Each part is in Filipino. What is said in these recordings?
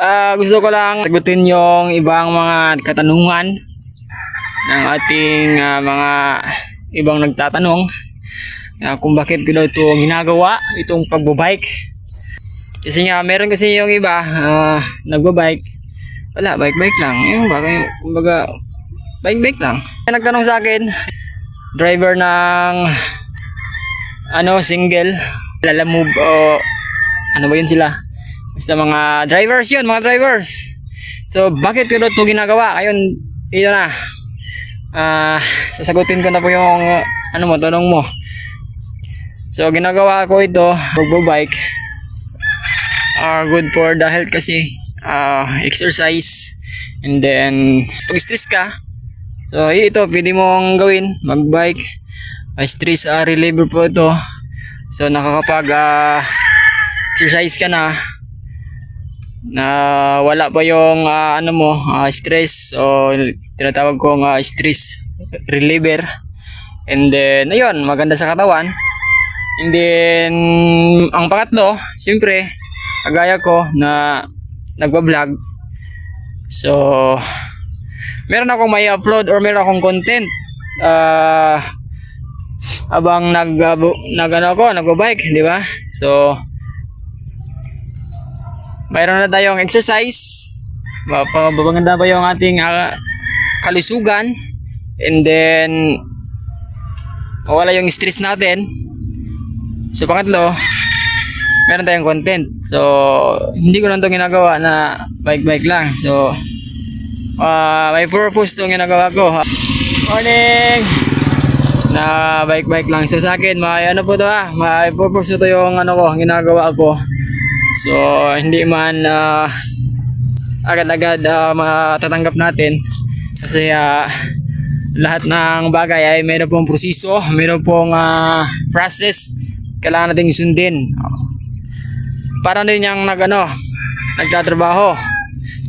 Ah, gusto ko lang sagutin yung ibang mga katanungan ng ating ah, mga ibang nagtatanong na kung bakit ko ito ginagawa, itong pagbabike. Kasi nga, meron kasi yung iba, ah, nagbabike, wala, bike-bike lang. Yung baga, yung, kumbaga, bike-bike lang. May Nagtanong sa akin, driver ng, ano, single, lalamove, o, ano ba yun sila? Basta mga drivers yun, mga drivers. So, bakit ko ito ginagawa? Ayun, yun na. Ah, sasagutin ko na po yung, uh, ano mo, tanong mo. So, ginagawa ko ito, pagbabike. are good for the health kasi ah exercise and then pag stress ka so ito pwede mong gawin magbike uh, stress ah, reliever po ito so nakakapag ah, exercise ka na na wala pa yung ah, ano mo ah, stress o tinatawag kong ah, stress reliever and then ayun maganda sa katawan and then ang pangatlo siyempre kagaya ko na nagba-vlog. So, meron akong may upload or meron akong content. Ah, abang nag, uh, nag ano ako, nagba-bike, di ba? So, mayroon na tayong exercise. Mapabaganda pa yung ating ah, kalusugan. And then, mawala yung stress natin. So, pangatlo, meron tayong content. So, hindi ko lang itong ginagawa na bike-bike lang. So, ah may purpose itong ginagawa ko. Morning! Na bike-bike lang. So, sa akin, may ano po ito ha. May purpose ito yung ano ko, ginagawa ko. So, hindi man ah, agad-agad ah, matatanggap natin. Kasi ah, lahat ng bagay ay mayroon pong proseso, mayroon pong ah, process kailangan nating sundin para din yung nag ano, nagtatrabaho,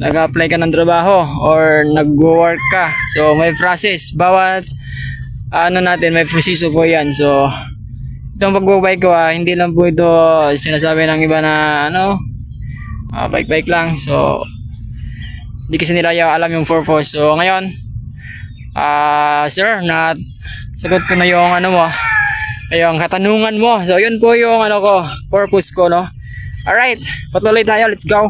nag-apply ka ng trabaho or nag-work ka. So may process, bawat ano natin may proseso po yan. So itong pagbabike ko ah, hindi lang po ito sinasabi ng iba na ano, ah, bike-bike lang. So hindi kasi nila alam yung purpose. So ngayon, ah sir, na sagot ko na yung ano mo, yung katanungan mo. So yun po yung ano ko, purpose ko no. Alright, patuloy tayo. Let's go.